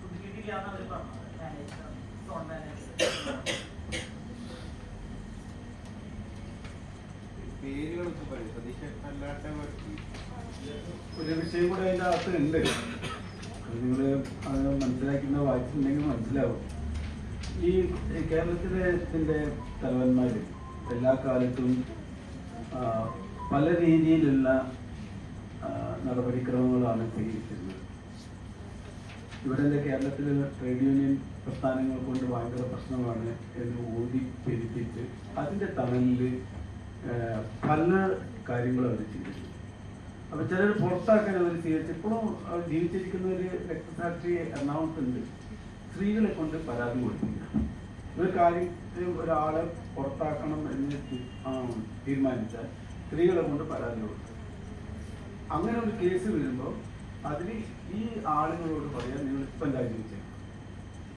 പുതുക്കിയിട്ടില്ലാന്ന് അവർ പറഞ്ഞത് manager zone manager പേരുകളൊക്കെ പറയും സതീഷ് അല്ലാത്ത ഒരു വിഷയം കൂടെ അതിന്റെ അകത്ത് ഉണ്ട് നിങ്ങൾ അത് മനസ്സിലാക്കുന്ന വായിച്ചിട്ടുണ്ടെങ്കിൽ മനസ്സിലാവും ഈ കേരളത്തിലെ തലവന്മാർ എല്ലാ കാലത്തും പല രീതിയിലുള്ള നടപടിക്രമങ്ങളാണ് സ്വീകരിച്ചിരുന്നത്. ഇവിടെ കേരളത്തിലെ ട്രേഡ് യൂണിയൻ പ്രസ്ഥാനങ്ങൾ കൊണ്ട് ഭയങ്കര പ്രശ്നമാണ് എന്ന് ഊതി പെരുപ്പിച്ച് അതിന്റെ തണലിൽ പല കാര്യങ്ങളും അവർ ചെയ്തിട്ടുണ്ട്. അപ്പോൾ ചിലർ പുറത്താക്കാൻ അവർ സ്വീകരിച്ചു ഇപ്പോഴും അവർ ജീവിച്ചിരിക്കുന്ന ഒരു രക്തസാക്ഷി എറണാകുളത്തുണ്ട് സ്ത്രീകളെ കൊണ്ട് പരാതി കൊടുക്കില്ല ഒരു കാര്യത്തിൽ ഒരാളെ പുറത്താക്കണം എന്ന് തീരുമാനിച്ചാൽ സ്ത്രീകളെ കൊണ്ട് പരാതി കൊടുക്കും അങ്ങനെ ഒരു കേസ് വരുമ്പോൾ അതിന് ഈ ആളുകളോട് പറയാൻ നിങ്ങൾ ഇപ്പം രാജിവെച്ചേക്കാം